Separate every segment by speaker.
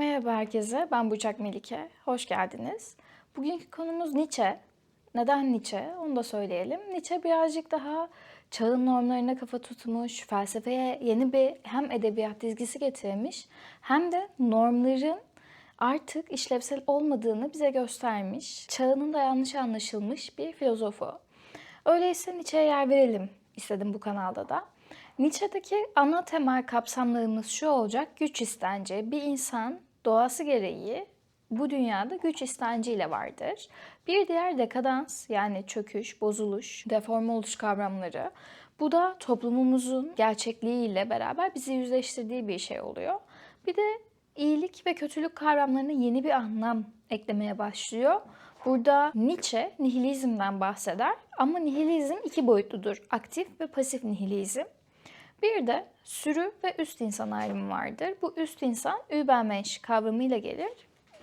Speaker 1: Merhaba herkese, ben Burçak Melike. Hoş geldiniz. Bugünkü konumuz Nietzsche. Neden Nietzsche? Onu da söyleyelim. Nietzsche birazcık daha çağın normlarına kafa tutmuş, felsefeye yeni bir hem edebiyat dizgisi getirmiş hem de normların artık işlevsel olmadığını bize göstermiş. Çağının da yanlış anlaşılmış bir filozofu. Öyleyse Nietzsche'ye yer verelim istedim bu kanalda da. Nietzsche'deki ana temel kapsamlarımız şu olacak. Güç istenci. Bir insan doğası gereği bu dünyada güç istenciyle vardır. Bir diğer dekadans yani çöküş, bozuluş, deforme oluş kavramları. Bu da toplumumuzun gerçekliğiyle beraber bizi yüzleştirdiği bir şey oluyor. Bir de iyilik ve kötülük kavramlarına yeni bir anlam eklemeye başlıyor. Burada Nietzsche nihilizmden bahseder ama nihilizm iki boyutludur. Aktif ve pasif nihilizm. Bir de sürü ve üst insan ayrımı vardır. Bu üst insan Übermensch kavramıyla gelir.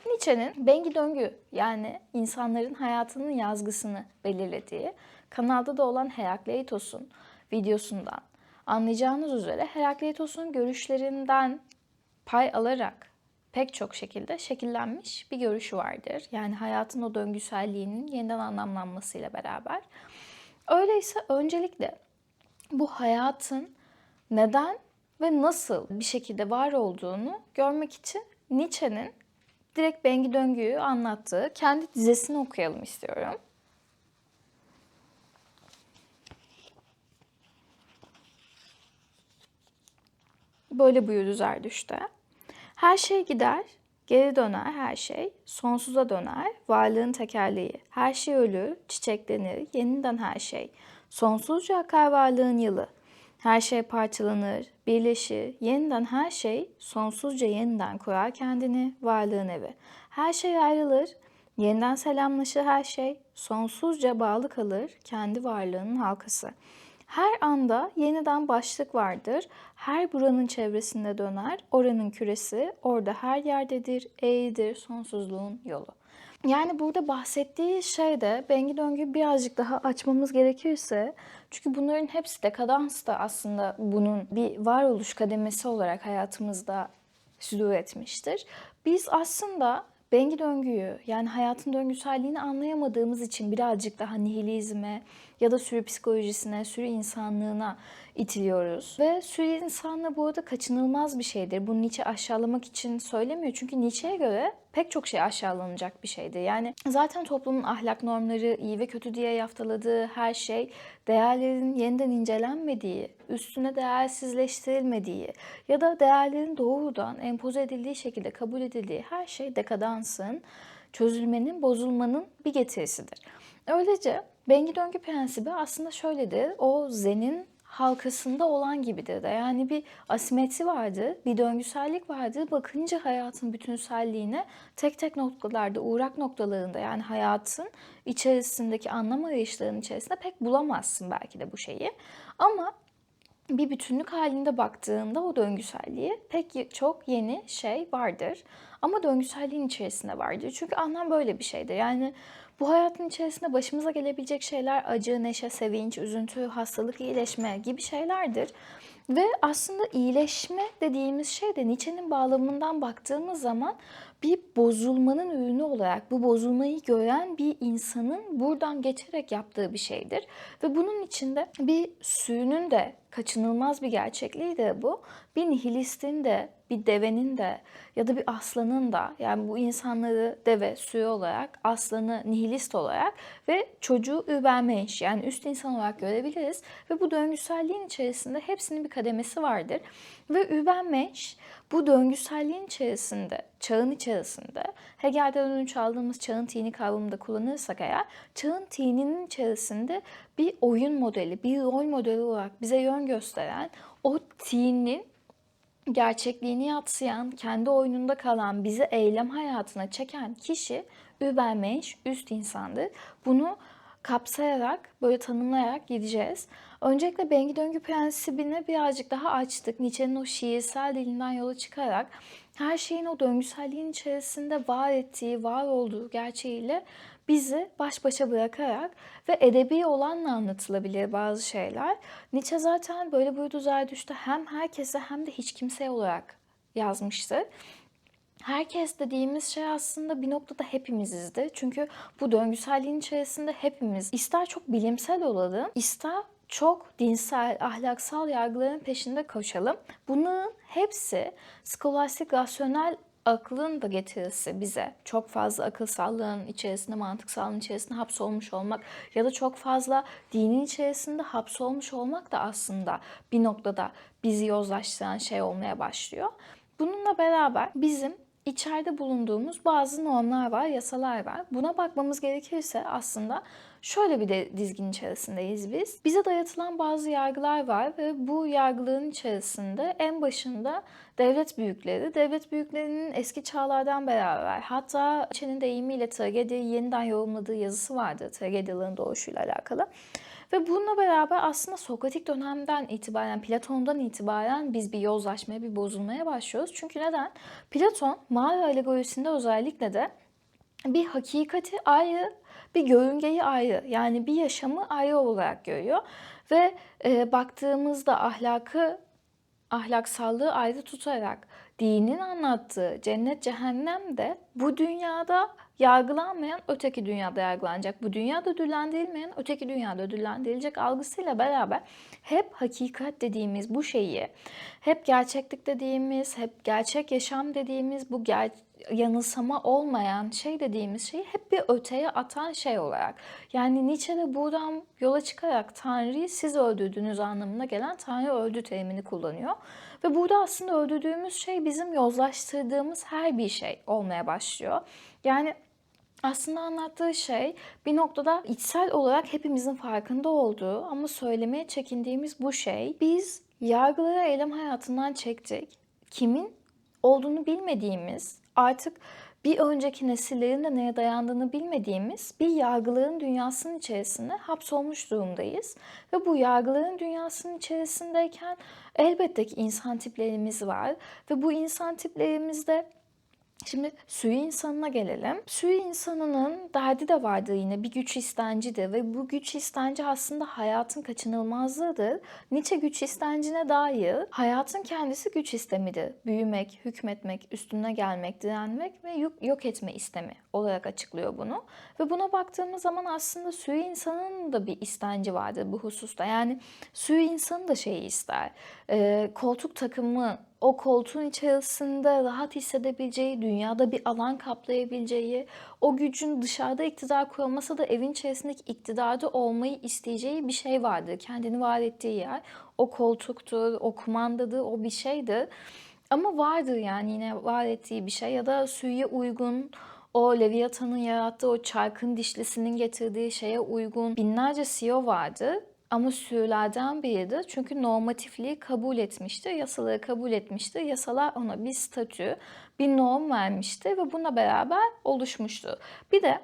Speaker 1: Nietzsche'nin Bengi Döngü yani insanların hayatının yazgısını belirlediği kanalda da olan Herakleitos'un videosundan anlayacağınız üzere Herakleitos'un görüşlerinden pay alarak pek çok şekilde şekillenmiş bir görüşü vardır. Yani hayatın o döngüselliğinin yeniden anlamlanmasıyla beraber. Öyleyse öncelikle bu hayatın neden ve nasıl bir şekilde var olduğunu görmek için Nietzsche'nin direkt Bengi Döngü'yü anlattığı kendi dizesini okuyalım istiyorum. Böyle buyurdu Zerdüşt'te. Her şey gider, geri döner her şey, sonsuza döner, varlığın tekerleği. Her şey ölür, çiçeklenir, yeniden her şey. Sonsuzca akar varlığın yılı. Her şey parçalanır, birleşir, yeniden her şey sonsuzca yeniden kurar kendini, varlığın evi. Her şey ayrılır, yeniden selamlaşır her şey, sonsuzca bağlı kalır kendi varlığının halkası. Her anda yeniden başlık vardır, her buranın çevresinde döner, oranın küresi, orada her yerdedir, eğridir sonsuzluğun yolu. Yani burada bahsettiği şey de Bengi Döngü'yü birazcık daha açmamız gerekirse çünkü bunların hepsi dekadans da aslında bunun bir varoluş kademesi olarak hayatımızda südür etmiştir. Biz aslında Bengi döngüyü yani hayatın döngüselliğini anlayamadığımız için birazcık daha nihilizme ya da sürü psikolojisine, sürü insanlığına itiliyoruz. Ve sürü insanlığı bu arada kaçınılmaz bir şeydir. Bunu Nietzsche aşağılamak için söylemiyor. Çünkü Nietzsche'ye göre pek çok şey aşağılanacak bir şeydir. Yani zaten toplumun ahlak normları, iyi ve kötü diye yaftaladığı her şey değerlerin yeniden incelenmediği, üstüne değersizleştirilmediği ya da değerlerin doğrudan empoze edildiği şekilde kabul edildiği her şey dekadansın, çözülmenin, bozulmanın bir getirisidir. Öylece Bengi döngü prensibi aslında şöyledir. O zenin halkasında olan gibidir de. Yani bir asimetri vardı, bir döngüsellik vardı. Bakınca hayatın bütünselliğine tek tek noktalarda, uğrak noktalarında yani hayatın içerisindeki anlam arayışlarının içerisinde pek bulamazsın belki de bu şeyi. Ama bir bütünlük halinde baktığında o döngüselliğe pek çok yeni şey vardır. Ama döngüselliğin içerisinde vardır. Çünkü anlam böyle bir şeydir. Yani bu hayatın içerisinde başımıza gelebilecek şeyler acı, neşe, sevinç, üzüntü, hastalık, iyileşme gibi şeylerdir. Ve aslında iyileşme dediğimiz şey de Nietzsche'nin bağlamından baktığımız zaman bir bozulmanın ürünü olarak bu bozulmayı gören bir insanın buradan geçerek yaptığı bir şeydir. Ve bunun içinde bir sürünün de kaçınılmaz bir gerçekliği de bu. Bir nihilistin de, bir devenin de ya da bir aslanın da yani bu insanları deve, sürü olarak, aslanı nihilist olarak ve çocuğu übermensch yani üst insan olarak görebiliriz. Ve bu döngüselliğin içerisinde hepsinin bir kademesi vardır. Ve übermensch bu döngüselliğin içerisinde, çağın içerisinde Hegel'den önce aldığımız çağın tini kavramını da kullanırsak eğer çağın tininin içerisinde bir oyun modeli, bir rol modeli olarak bize yön gösteren o tinin gerçekliğini yatsıyan, kendi oyununda kalan, bizi eylem hayatına çeken kişi Übermensch, üst insandır. Bunu kapsayarak, böyle tanımlayarak gideceğiz. Öncelikle Bengi döngü prensibini birazcık daha açtık. Nietzsche'nin o şiirsel dilinden yola çıkarak her şeyin o döngüselliğin içerisinde var ettiği, var olduğu gerçeğiyle bizi baş başa bırakarak ve edebi olanla anlatılabilir bazı şeyler. Nietzsche zaten böyle buyurdu Zerdüşt'te hem herkese hem de hiç kimseye olarak yazmıştı. Herkes dediğimiz şey aslında bir noktada hepimizizdi. Çünkü bu döngüselliğin içerisinde hepimiz ister çok bilimsel olalım, ister çok dinsel, ahlaksal yargıların peşinde koşalım. Bunun hepsi skolastik, rasyonel aklın da getirisi bize çok fazla akılsallığın içerisinde, mantıksallığın içerisinde hapsolmuş olmak ya da çok fazla dinin içerisinde hapsolmuş olmak da aslında bir noktada bizi yozlaştıran şey olmaya başlıyor. Bununla beraber bizim içeride bulunduğumuz bazı normlar var, yasalar var. Buna bakmamız gerekirse aslında şöyle bir de dizgin içerisindeyiz biz. Bize dayatılan bazı yargılar var ve bu yargıların içerisinde en başında devlet büyükleri, devlet büyüklerinin eski çağlardan beraber hatta Nietzsche'nin deyimiyle tragediyi yeniden yorumladığı yazısı vardı tragedilerin doğuşuyla alakalı. Ve bununla beraber aslında Sokratik dönemden itibaren, Platon'dan itibaren biz bir yozlaşmaya, bir bozulmaya başlıyoruz. Çünkü neden? Platon mağara alegorisinde özellikle de bir hakikati ayrı, bir görüngeyi ayrı yani bir yaşamı ayrı olarak görüyor. Ve e, baktığımızda ahlakı, ahlaksallığı ayrı tutarak dinin anlattığı cennet cehennem de bu dünyada yargılanmayan öteki dünyada yargılanacak. Bu dünyada ödüllendirilmeyen öteki dünyada ödüllendirilecek algısıyla beraber hep hakikat dediğimiz bu şeyi, hep gerçeklik dediğimiz, hep gerçek yaşam dediğimiz bu ger yanılsama olmayan şey dediğimiz şeyi hep bir öteye atan şey olarak. Yani Nietzsche de buradan yola çıkarak Tanrı'yı siz öldürdüğünüz anlamına gelen Tanrı öldü terimini kullanıyor. Ve burada aslında öldürdüğümüz şey bizim yozlaştırdığımız her bir şey olmaya başlıyor. Yani aslında anlattığı şey bir noktada içsel olarak hepimizin farkında olduğu ama söylemeye çekindiğimiz bu şey biz yargıları eylem hayatından çektik. Kimin olduğunu bilmediğimiz artık bir önceki nesillerin de neye dayandığını bilmediğimiz bir yargıların dünyasının içerisinde hapsolmuş durumdayız. Ve bu yargıların dünyasının içerisindeyken elbette ki insan tiplerimiz var. Ve bu insan tiplerimizde Şimdi sürü insanına gelelim. Sürü insanının derdi de vardır yine bir güç istencidir ve bu güç istenci aslında hayatın kaçınılmazlığıdır. Nietzsche güç istencine dair hayatın kendisi güç istemidir. Büyümek, hükmetmek, üstüne gelmek, direnmek ve yok, etme istemi olarak açıklıyor bunu. Ve buna baktığımız zaman aslında sürü insanının da bir istenci vardır bu hususta. Yani sürü insanı da şeyi ister. Ee, koltuk takımı o koltuğun içerisinde rahat hissedebileceği, dünyada bir alan kaplayabileceği, o gücün dışarıda iktidar kuramasa da evin içerisindeki iktidarda olmayı isteyeceği bir şey vardı. Kendini var ettiği yer. O koltuktur, o kumandadır, o bir şeydir. Ama vardır yani yine var ettiği bir şey ya da suya uygun o Leviathan'ın yarattığı o çarkın dişlisinin getirdiği şeye uygun binlerce CEO vardı ama sürülerden biridir. Çünkü normatifliği kabul etmiştir, yasaları kabul etmiştir. Yasalar ona bir statü, bir norm vermişti ve buna beraber oluşmuştu. Bir de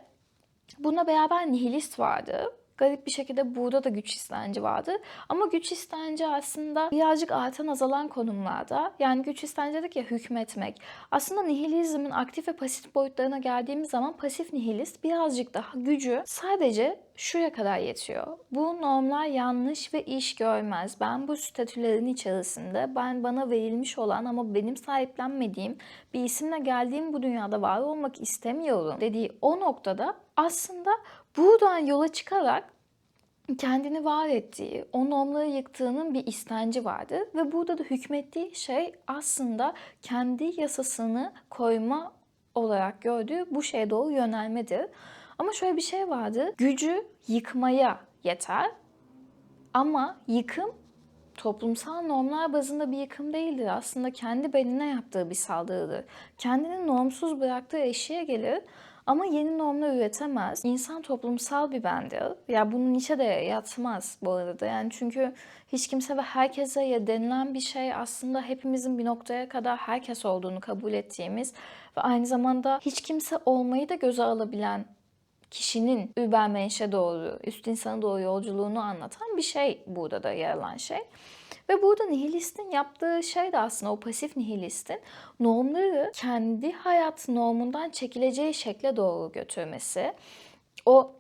Speaker 1: buna beraber nihilist vardı garip bir şekilde burada da güç istenci vardı. Ama güç istenci aslında birazcık artan azalan konumlarda. Yani güç istenci dedik ya hükmetmek. Aslında nihilizmin aktif ve pasif boyutlarına geldiğimiz zaman pasif nihilist birazcık daha gücü sadece şuraya kadar yetiyor. Bu normlar yanlış ve iş görmez. Ben bu statülerin içerisinde ben bana verilmiş olan ama benim sahiplenmediğim bir isimle geldiğim bu dünyada var olmak istemiyorum dediği o noktada aslında buradan yola çıkarak kendini var ettiği, o normları yıktığının bir istenci vardı ve burada da hükmettiği şey aslında kendi yasasını koyma olarak gördüğü bu şeye doğru yönelmedir. Ama şöyle bir şey vardı. Gücü yıkmaya yeter. Ama yıkım toplumsal normlar bazında bir yıkım değildir. Aslında kendi bedenine yaptığı bir saldırıdır. Kendini normsuz bıraktığı eşiğe gelir ama yeni normlar üretemez. İnsan toplumsal bir bendir. Ya bunun içe de yatmaz bu arada. Yani çünkü hiç kimse ve herkese ya denilen bir şey aslında hepimizin bir noktaya kadar herkes olduğunu kabul ettiğimiz ve aynı zamanda hiç kimse olmayı da göze alabilen kişinin übermenşe doğru, üst insana doğru yolculuğunu anlatan bir şey burada da yer alan şey. Ve burada nihilistin yaptığı şey de aslında o pasif nihilistin normları kendi hayat normundan çekileceği şekle doğru götürmesi. O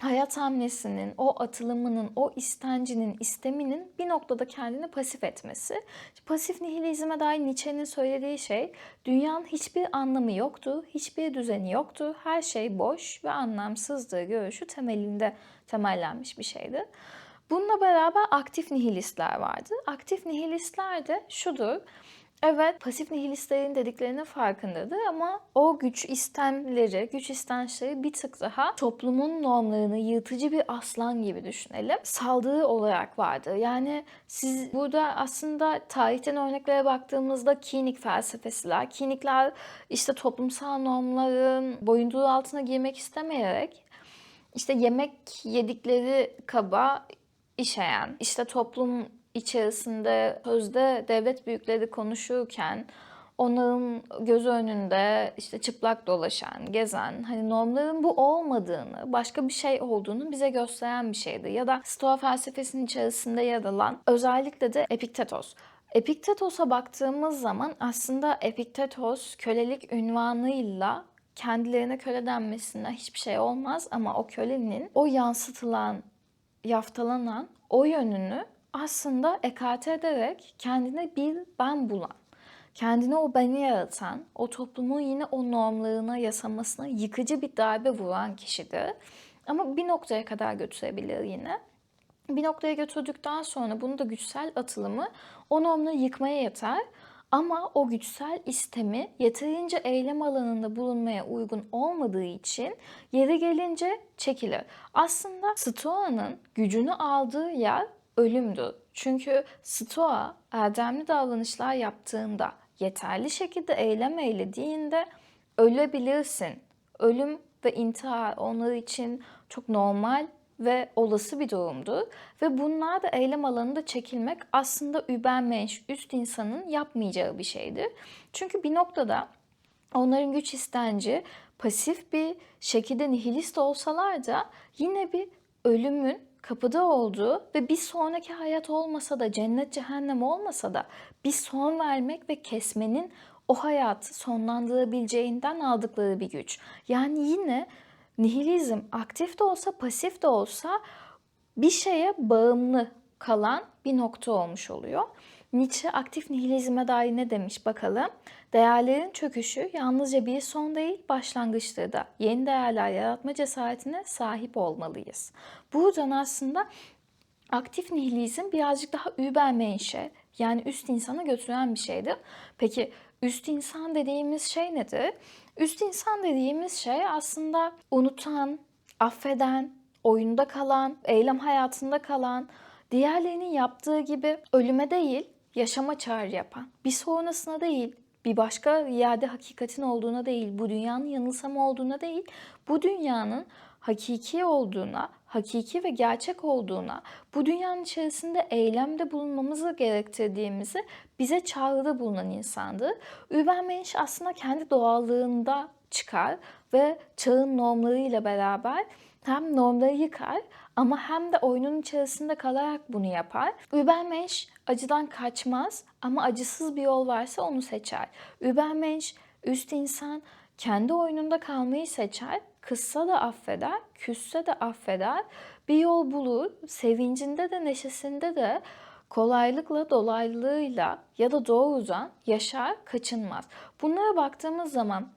Speaker 1: hayat hamlesinin, o atılımının, o istencinin, isteminin bir noktada kendini pasif etmesi. Pasif nihilizme dair Nietzsche'nin söylediği şey, dünyanın hiçbir anlamı yoktu, hiçbir düzeni yoktu, her şey boş ve anlamsızdı görüşü temelinde temellenmiş bir şeydi. Bununla beraber aktif nihilistler vardı. Aktif nihilistler de şudur, Evet, pasif nihilistlerin dediklerinin farkındadır ama o güç istemleri, güç istençleri bir tık daha toplumun normlarını yırtıcı bir aslan gibi düşünelim. Saldırı olarak vardı. Yani siz burada aslında tarihten örneklere baktığımızda kinik felsefesiler, kinikler işte toplumsal normların boyunduruğu altına girmek istemeyerek işte yemek yedikleri kaba işeyen, işte toplum içerisinde sözde devlet büyükleri konuşurken onların göz önünde işte çıplak dolaşan, gezen, hani normların bu olmadığını, başka bir şey olduğunu bize gösteren bir şeydi. Ya da Stoa felsefesinin içerisinde yer alan özellikle de Epiktetos. Epiktetos'a baktığımız zaman aslında Epiktetos kölelik ünvanıyla kendilerine köle denmesine hiçbir şey olmaz ama o kölenin o yansıtılan, yaftalanan o yönünü aslında ekarte ederek kendine bir ben bulan, kendine o beni yaratan, o toplumun yine o normlarına, yasamasına yıkıcı bir darbe vuran kişidir. Ama bir noktaya kadar götürebilir yine. Bir noktaya götürdükten sonra bunu da güçsel atılımı o normları yıkmaya yeter. Ama o güçsel istemi yeterince eylem alanında bulunmaya uygun olmadığı için yeri gelince çekilir. Aslında Stoa'nın gücünü aldığı yer ölümdü. Çünkü Stoa erdemli davranışlar yaptığında, yeterli şekilde eylem eylediğinde ölebilirsin. Ölüm ve intihar onlar için çok normal ve olası bir durumdu. Ve bunlar da eylem alanında çekilmek aslında übermensch, üst insanın yapmayacağı bir şeydi. Çünkü bir noktada onların güç istenci pasif bir şekilde nihilist olsalar da yine bir ölümün kapıda olduğu ve bir sonraki hayat olmasa da cennet cehennem olmasa da bir son vermek ve kesmenin o hayatı sonlandırabileceğinden aldıkları bir güç. Yani yine nihilizm aktif de olsa pasif de olsa bir şeye bağımlı kalan bir nokta olmuş oluyor. Nietzsche aktif nihilizme dair ne demiş bakalım. Değerlerin çöküşü yalnızca bir son değil başlangıçtır da yeni değerler yaratma cesaretine sahip olmalıyız. Buradan aslında aktif nihilizm birazcık daha übermenşe yani üst insana götüren bir şeydir. Peki üst insan dediğimiz şey nedir? Üst insan dediğimiz şey aslında unutan, affeden, oyunda kalan, eylem hayatında kalan, diğerlerinin yaptığı gibi ölüme değil, yaşama çağrı yapan, bir sonrasına değil, bir başka yerde hakikatin olduğuna değil, bu dünyanın yanılsama olduğuna değil, bu dünyanın hakiki olduğuna, hakiki ve gerçek olduğuna, bu dünyanın içerisinde eylemde bulunmamızı gerektirdiğimizi bize çağrıda bulunan insandı. Übermensch aslında kendi doğallığında çıkar ve çağın normlarıyla beraber hem normları yıkar ama hem de oyunun içerisinde kalarak bunu yapar. Übermensch acıdan kaçmaz ama acısız bir yol varsa onu seçer. Übermensch üst insan kendi oyununda kalmayı seçer. Kızsa da affeder, küsse de affeder. Bir yol bulur, sevincinde de neşesinde de kolaylıkla, dolaylığıyla ya da doğrudan yaşar, kaçınmaz. Bunlara baktığımız zaman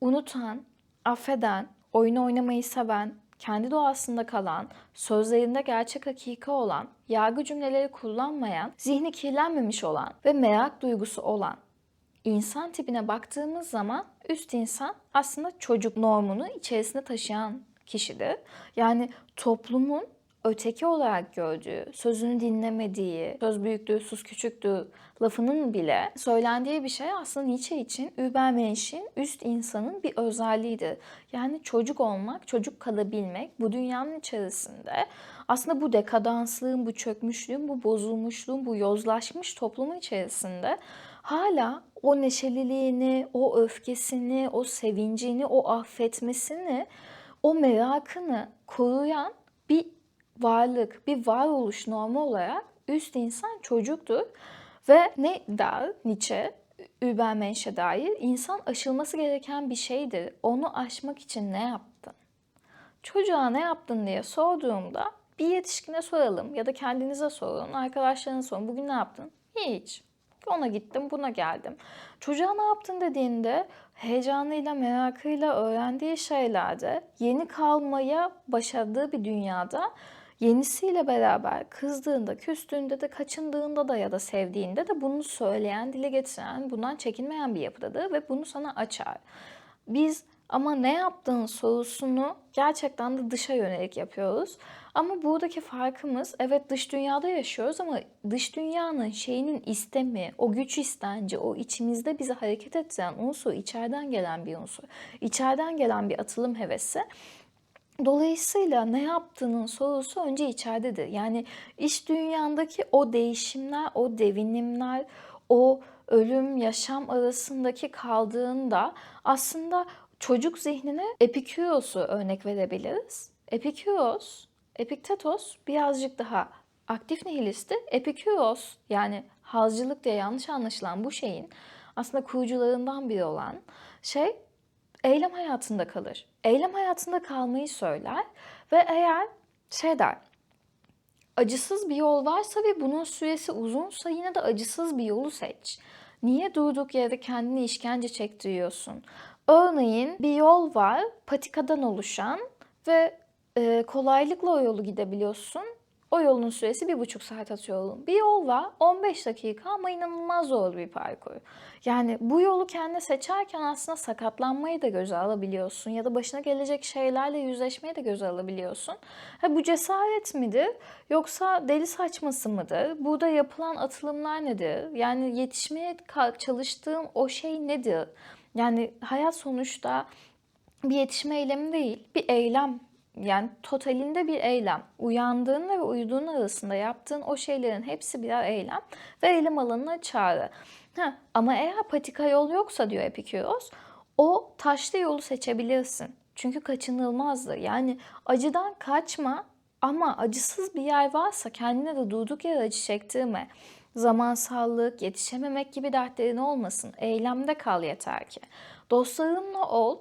Speaker 1: unutan, affeden, oyun oynamayı seven, kendi doğasında kalan, sözlerinde gerçek hakika olan, yargı cümleleri kullanmayan, zihni kirlenmemiş olan ve merak duygusu olan insan tipine baktığımız zaman üst insan aslında çocuk normunu içerisinde taşıyan kişidir. Yani toplumun öteki olarak gördüğü, sözünü dinlemediği, söz büyüktür, sus küçüktür lafının bile söylendiği bir şey aslında Nietzsche için Übermensch'in üst insanın bir özelliğidir. Yani çocuk olmak, çocuk kalabilmek bu dünyanın içerisinde aslında bu dekadanslığın, bu çökmüşlüğün, bu bozulmuşluğun, bu yozlaşmış toplumun içerisinde hala o neşeliliğini, o öfkesini, o sevincini, o affetmesini, o merakını koruyan bir varlık, bir varoluş normu olarak üst insan çocuktur. Ve ne der Nietzsche? Übermensch'e dair insan aşılması gereken bir şeydir. Onu aşmak için ne yaptın? çocuğa ne yaptın diye sorduğumda bir yetişkine soralım ya da kendinize sorun, arkadaşlarına sorun. Bugün ne yaptın? Hiç. Ona gittim, buna geldim. Çocuğa ne yaptın dediğinde heyecanıyla, merakıyla öğrendiği şeylerde yeni kalmaya başardığı bir dünyada yenisiyle beraber kızdığında, küstüğünde de, kaçındığında da ya da sevdiğinde de bunu söyleyen, dile getiren, bundan çekinmeyen bir yapıdadır ve bunu sana açar. Biz ama ne yaptığın sorusunu gerçekten de dışa yönelik yapıyoruz. Ama buradaki farkımız evet dış dünyada yaşıyoruz ama dış dünyanın şeyinin istemi, o güç istenci, o içimizde bizi hareket ettiren unsur içeriden gelen bir unsur. İçeriden gelen bir atılım hevesi. Dolayısıyla ne yaptığının sorusu önce içeridedir. Yani iş dünyandaki o değişimler, o devinimler, o ölüm, yaşam arasındaki kaldığında aslında çocuk zihnine Epiküros'u örnek verebiliriz. Epikuros, Epiktetos birazcık daha aktif nihilisti. Epikuros yani halcılık diye yanlış anlaşılan bu şeyin aslında kurucularından biri olan şey eylem hayatında kalır. Eylem hayatında kalmayı söyler ve eğer şey der, acısız bir yol varsa ve bunun süresi uzunsa yine de acısız bir yolu seç. Niye durduk yere kendini işkence çektiriyorsun? Örneğin bir yol var patikadan oluşan ve e, kolaylıkla o yolu gidebiliyorsun. O yolun süresi bir buçuk saat atıyorum. Bir yol var 15 dakika ama inanılmaz zor bir parkur. Yani bu yolu kendi seçerken aslında sakatlanmayı da göze alabiliyorsun ya da başına gelecek şeylerle yüzleşmeyi de göze alabiliyorsun. Ha, bu cesaret midir yoksa deli saçması mıdır? Burada yapılan atılımlar nedir? Yani yetişmeye çalıştığım o şey nedir? Yani hayat sonuçta bir yetişme eylemi değil, bir eylem yani totalinde bir eylem. Uyandığın ve uyuduğun arasında yaptığın o şeylerin hepsi birer eylem ve eylem alanına çağrı. Ha, ama eğer patika yol yoksa diyor Epikuros, o taşlı yolu seçebilirsin. Çünkü kaçınılmazdır. Yani acıdan kaçma ama acısız bir yer varsa kendine de durduk yere acı çektirme. Zamansallık, yetişememek gibi dertlerin olmasın. Eylemde kal yeter ki. Dostlarınla ol,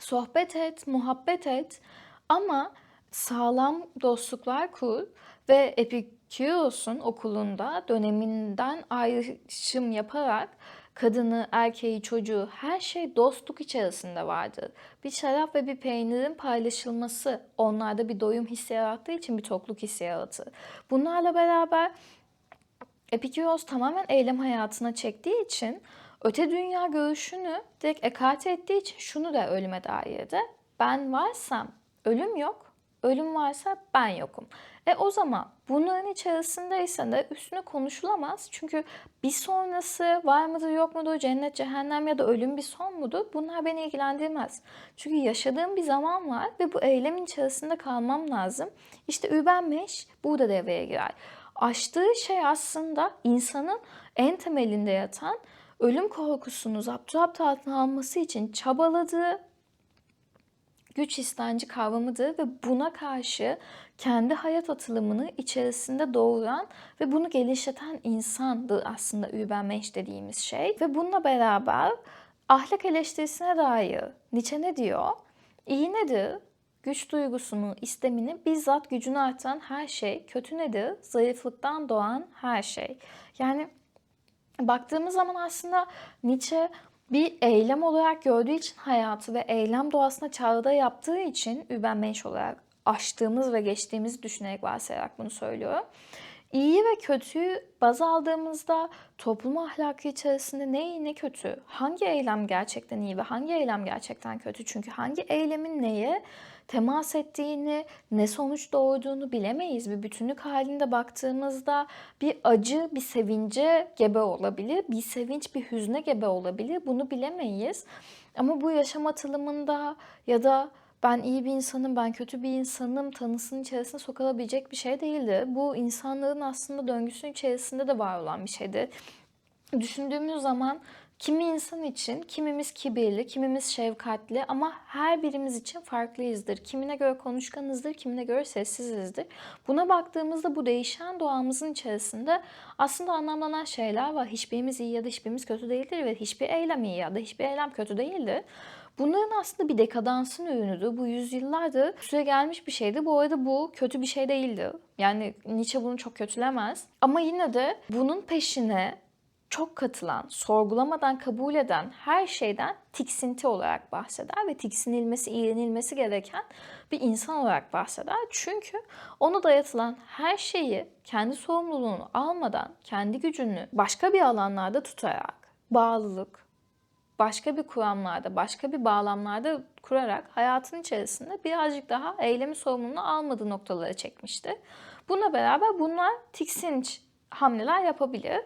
Speaker 1: sohbet et, muhabbet et. Ama sağlam dostluklar kur ve Epikuros'un okulunda döneminden ayrışım yaparak kadını, erkeği, çocuğu her şey dostluk içerisinde vardır. Bir şarap ve bir peynirin paylaşılması onlarda bir doyum hissi yarattığı için bir tokluk hissi yaratır. Bunlarla beraber Epikuros tamamen eylem hayatına çektiği için öte dünya görüşünü direkt ekarte ettiği için şunu da ölüme dair de ben varsam ölüm yok. Ölüm varsa ben yokum. E o zaman bunların içerisindeyse de üstüne konuşulamaz. Çünkü bir sonrası var mıdır yok mudur, cennet, cehennem ya da ölüm bir son mudur? Bunlar beni ilgilendirmez. Çünkü yaşadığım bir zaman var ve bu eylemin içerisinde kalmam lazım. İşte Übenmeş burada devreye girer. Aştığı şey aslında insanın en temelinde yatan ölüm korkusunu zapturapt altına alması için çabaladığı güç istenci kavramıdır ve buna karşı kendi hayat atılımını içerisinde doğuran ve bunu geliştiren insandır aslında Übermensch dediğimiz şey. Ve bununla beraber ahlak eleştirisine dair Nietzsche ne diyor? İyi nedir? Güç duygusunu, istemini bizzat gücünü artan her şey. Kötü nedir? Zayıflıktan doğan her şey. Yani baktığımız zaman aslında Nietzsche bir eylem olarak gördüğü için hayatı ve eylem doğasına çağrıda yaptığı için Übermensch olarak aştığımız ve geçtiğimizi düşünerek varsayarak bunu söylüyorum. İyi ve kötüyü baz aldığımızda toplum ahlakı içerisinde ne iyi ne kötü, hangi eylem gerçekten iyi ve hangi eylem gerçekten kötü? Çünkü hangi eylemin neye temas ettiğini, ne sonuç doğurduğunu bilemeyiz. Bir bütünlük halinde baktığımızda bir acı, bir sevince gebe olabilir, bir sevinç, bir hüzne gebe olabilir. Bunu bilemeyiz. Ama bu yaşam atılımında ya da ben iyi bir insanım, ben kötü bir insanım tanısının içerisine sokulabilecek bir şey değildi. Bu insanların aslında döngüsünün içerisinde de var olan bir şeydi. Düşündüğümüz zaman kimi insan için kimimiz kibirli, kimimiz şefkatli ama her birimiz için farklıyızdır. Kimine göre konuşkanızdır, kimine göre sessizizdir. Buna baktığımızda bu değişen doğamızın içerisinde aslında anlamlanan şeyler var. Hiçbirimiz iyi ya da hiçbirimiz kötü değildir ve hiçbir eylem iyi ya da hiçbir eylem kötü değildir. Bunların aslında bir dekadansın ürünüdür. Bu yüzyıllardır süre gelmiş bir şeydi. Bu arada bu kötü bir şey değildi. Yani Nietzsche bunu çok kötülemez. Ama yine de bunun peşine çok katılan, sorgulamadan kabul eden her şeyden tiksinti olarak bahseder ve tiksinilmesi, iğrenilmesi gereken bir insan olarak bahseder. Çünkü ona dayatılan her şeyi kendi sorumluluğunu almadan, kendi gücünü başka bir alanlarda tutarak, bağlılık, başka bir kuramlarda, başka bir bağlamlarda kurarak hayatın içerisinde birazcık daha eylemi sorumluluğunu almadığı noktalara çekmişti. Bununla beraber bunlar tiksinç hamleler yapabilir.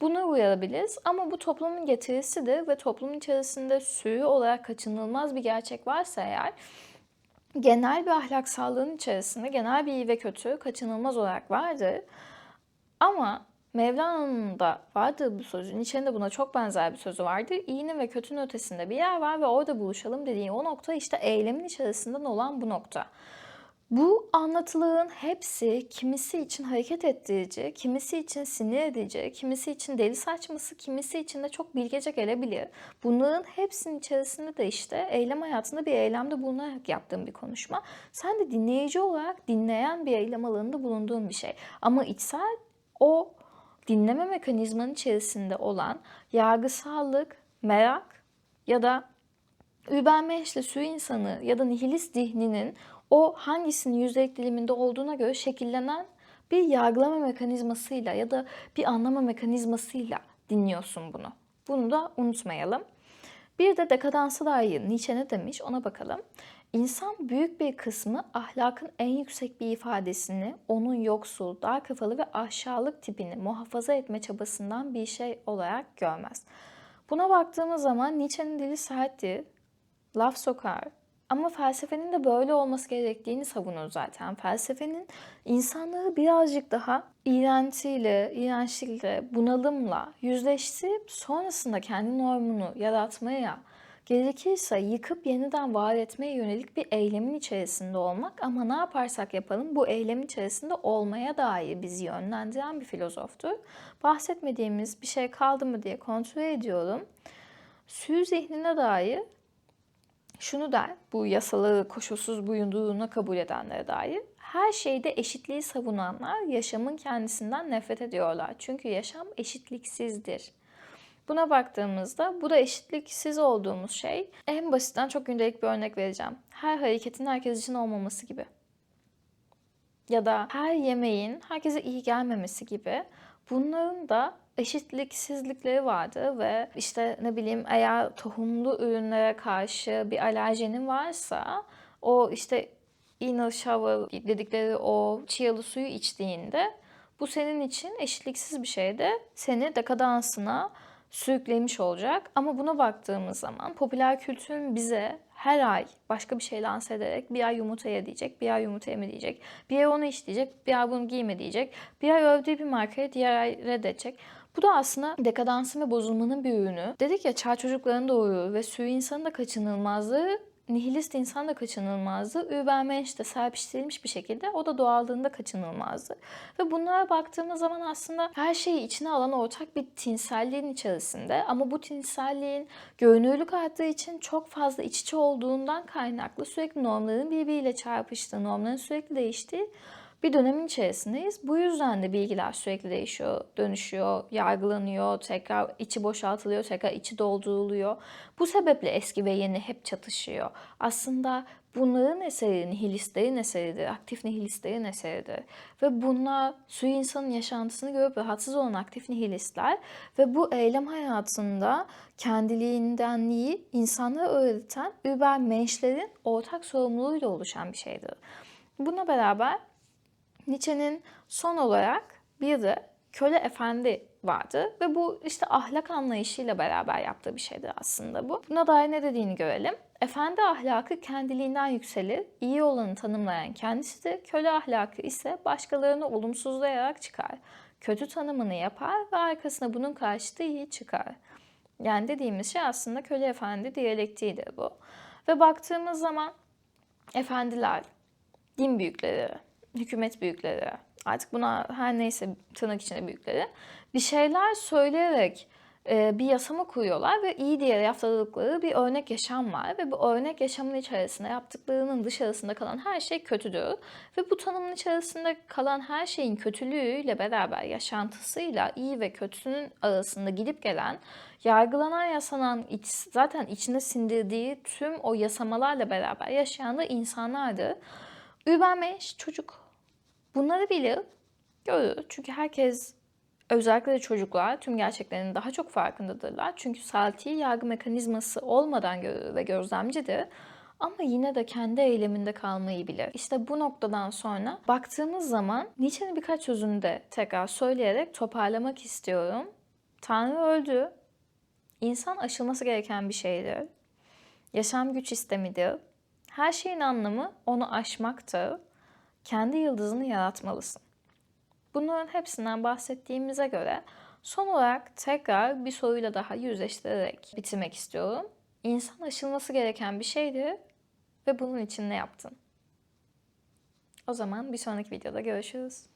Speaker 1: Buna uyarabiliriz ama bu toplumun getirisidir ve toplumun içerisinde sürü olarak kaçınılmaz bir gerçek varsa eğer genel bir ahlaksallığın içerisinde genel bir iyi ve kötü kaçınılmaz olarak vardır. Ama Mevlana'nın da vardır bu sözü. Nietzsche'nin de buna çok benzer bir sözü vardır. İyinin ve kötünün ötesinde bir yer var ve orada buluşalım dediği o nokta işte eylemin içerisinden olan bu nokta. Bu anlatıların hepsi kimisi için hareket ettirici, kimisi için sinir edici, kimisi için deli saçması, kimisi için de çok bilgece gelebilir. Bunların hepsinin içerisinde de işte eylem hayatında bir eylemde bulunarak yaptığım bir konuşma. Sen de dinleyici olarak dinleyen bir eylem alanında bulunduğun bir şey. Ama içsel o dinleme mekanizmanın içerisinde olan yargısallık, merak ya da Übermensch'le sürü insanı ya da nihilist zihninin o hangisinin yüzdelik diliminde olduğuna göre şekillenen bir yargılama mekanizmasıyla ya da bir anlama mekanizmasıyla dinliyorsun bunu. Bunu da unutmayalım. Bir de dekadansı dair Nietzsche ne demiş ona bakalım. İnsan büyük bir kısmı ahlakın en yüksek bir ifadesini, onun yoksul, dar kafalı ve aşağılık tipini muhafaza etme çabasından bir şey olarak görmez. Buna baktığımız zaman Nietzsche'nin dili serttir, laf sokar, ama felsefenin de böyle olması gerektiğini savunur zaten. Felsefenin insanları birazcık daha iğrentiyle, iğrençlikle, bunalımla yüzleştirip sonrasında kendi normunu yaratmaya, gerekirse yıkıp yeniden var etmeye yönelik bir eylemin içerisinde olmak ama ne yaparsak yapalım bu eylemin içerisinde olmaya dair bizi yönlendiren bir filozoftur. Bahsetmediğimiz bir şey kaldı mı diye kontrol ediyorum. Sü zihnine dair şunu der, bu yasaları koşulsuz buyurduğuna kabul edenlere dair. Her şeyde eşitliği savunanlar yaşamın kendisinden nefret ediyorlar. Çünkü yaşam eşitliksizdir. Buna baktığımızda bu da eşitliksiz olduğumuz şey en basitten çok gündelik bir örnek vereceğim. Her hareketin herkes için olmaması gibi. Ya da her yemeğin herkese iyi gelmemesi gibi. Bunların da eşitliksizlikleri vardı ve işte ne bileyim eğer tohumlu ürünlere karşı bir alerjenin varsa o işte inner shower dedikleri o çiyalı suyu içtiğinde bu senin için eşitliksiz bir şeydi. Seni dekadansına sürüklemiş olacak. Ama buna baktığımız zaman popüler kültürün bize her ay başka bir şey lanse ederek bir ay yumurta ye diyecek, bir ay yumurta yeme diyecek, bir ay onu iç diyecek, bir ay bunu giyme diyecek, bir ay övdüğü bir markayı diğer ay reddedecek. Bu da aslında dekadansın ve bozulmanın bir ürünü. Dedik ya çağ çocuklarını doğuruyor ve sürü insanın da kaçınılmazlığı nihilist insan da kaçınılmazdı. Übermensch de serpiştirilmiş bir şekilde o da doğallığında kaçınılmazdı. Ve bunlara baktığımız zaman aslında her şeyi içine alan ortak bir tinselliğin içerisinde ama bu tinselliğin görünürlük arttığı için çok fazla iç içe olduğundan kaynaklı sürekli normların birbiriyle çarpıştığı, normların sürekli değiştiği bir dönemin içerisindeyiz. Bu yüzden de bilgiler sürekli değişiyor, dönüşüyor, yargılanıyor, tekrar içi boşaltılıyor, tekrar içi dolduruluyor. Bu sebeple eski ve yeni hep çatışıyor. Aslında bunların eseri nihilistlerin eseridir, aktif nihilistlerin eseridir. Ve bunlar suyu yaşantısını görüp rahatsız olan aktif nihilistler ve bu eylem hayatında kendiliğindenliği insanlara öğreten über menşlerin ortak sorumluluğuyla oluşan bir şeydir. Buna beraber Nietzsche'nin son olarak bir de köle efendi vardı ve bu işte ahlak anlayışıyla beraber yaptığı bir şeydir aslında bu. Buna dair ne dediğini görelim. Efendi ahlakı kendiliğinden yükselir, iyi olanı tanımlayan kendisidir. Köle ahlakı ise başkalarını olumsuzlayarak çıkar. Kötü tanımını yapar ve arkasına bunun karşıtı iyi çıkar. Yani dediğimiz şey aslında köle efendi diyalektiğidir bu. Ve baktığımız zaman efendiler, din büyükleri, hükümet büyükleri, artık buna her neyse tırnak içinde büyükleri. Bir şeyler söyleyerek e, bir yasama kuruyorlar ve iyi diye yaftaladıkları bir örnek yaşam var ve bu örnek yaşamın içerisinde yaptıklarının dışarısında kalan her şey kötüdür ve bu tanımın içerisinde kalan her şeyin kötülüğüyle beraber yaşantısıyla iyi ve kötünün arasında gidip gelen yargılanan yasanan iç, zaten içine sindirdiği tüm o yasamalarla beraber yaşayan da insanlardı. Übermensch çocuk bunları bilir, görür. Çünkü herkes özellikle de çocuklar tüm gerçeklerin daha çok farkındadırlar. Çünkü salti yargı mekanizması olmadan görür ve gözlemcidir. Ama yine de kendi eyleminde kalmayı bilir. İşte bu noktadan sonra baktığımız zaman Nietzsche'nin birkaç sözünü de tekrar söyleyerek toparlamak istiyorum. Tanrı öldü. İnsan aşılması gereken bir şeydir. Yaşam güç istemidir. Her şeyin anlamı onu aşmaktır. Kendi yıldızını yaratmalısın. Bunların hepsinden bahsettiğimize göre son olarak tekrar bir soruyla daha yüzleştirerek bitirmek istiyorum. İnsan aşılması gereken bir şeydi ve bunun için ne yaptın? O zaman bir sonraki videoda görüşürüz.